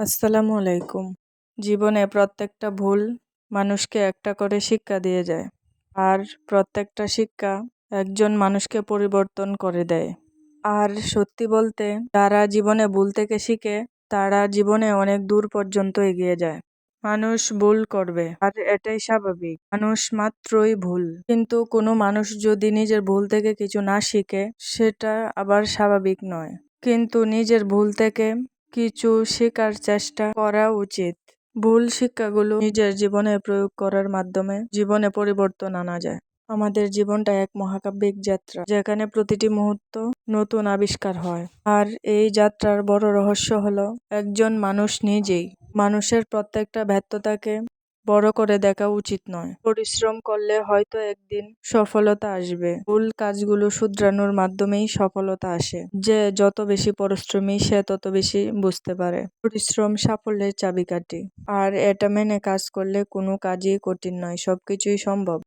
আসসালামু আলাইকুম। জীবনে প্রত্যেকটা ভুল মানুষকে একটা করে শিক্ষা দিয়ে যায়। আর প্রত্যেকটা শিক্ষা একজন মানুষকে পরিবর্তন করে দেয়। আর সত্যি বলতে, যারা জীবনে ভুল থেকে শিখে, তারা জীবনে অনেক দূর পর্যন্ত এগিয়ে যায়। মানুষ ভুল করবে, আর এটাই স্বাভাবিক। মানুষ মাত্রই ভুল। কিন্তু কোনো মানুষ যদি নিজের ভুল থেকে কিছু না শিখে, সেটা আবার স্বাভাবিক নয়। কিন্তু নিজের ভুল থেকে কিছু শেখার চেষ্টা করা উচিত। ভুল শিক্ষাগুলো নিজের জীবনে প্রয়োগ করার মাধ্যমে জীবনে পরিবর্তন আনা যায়। আমাদের জীবনটা এক মহাকাব্যিক যাত্রা, যেখানে প্রতিটি মুহূর্ত নতুন আবিষ্কার হয়। আর এই যাত্রার বড় রহস্য হলো, একজন মানুষ নিজেই, মানুষের প্রত্যেকটা ব্যর্থতাকে বড় করে দেখা উচিত নয়। পরিশ্রম করলে হয়তো একদিন সফলতা আসবে। ভুল কাজগুলো শুধরানোর মাধ্যমেই সফলতা আসে। যে যত বেশি পরিশ্রমী, সে তত বেশি বুঝতে পারে। পরিশ্রম সাফল্যের চাবিকাঠি। আর এটা মেনে কাজ করলে কোনো কাজই কঠিন নয়, সবকিছুই সম্ভব।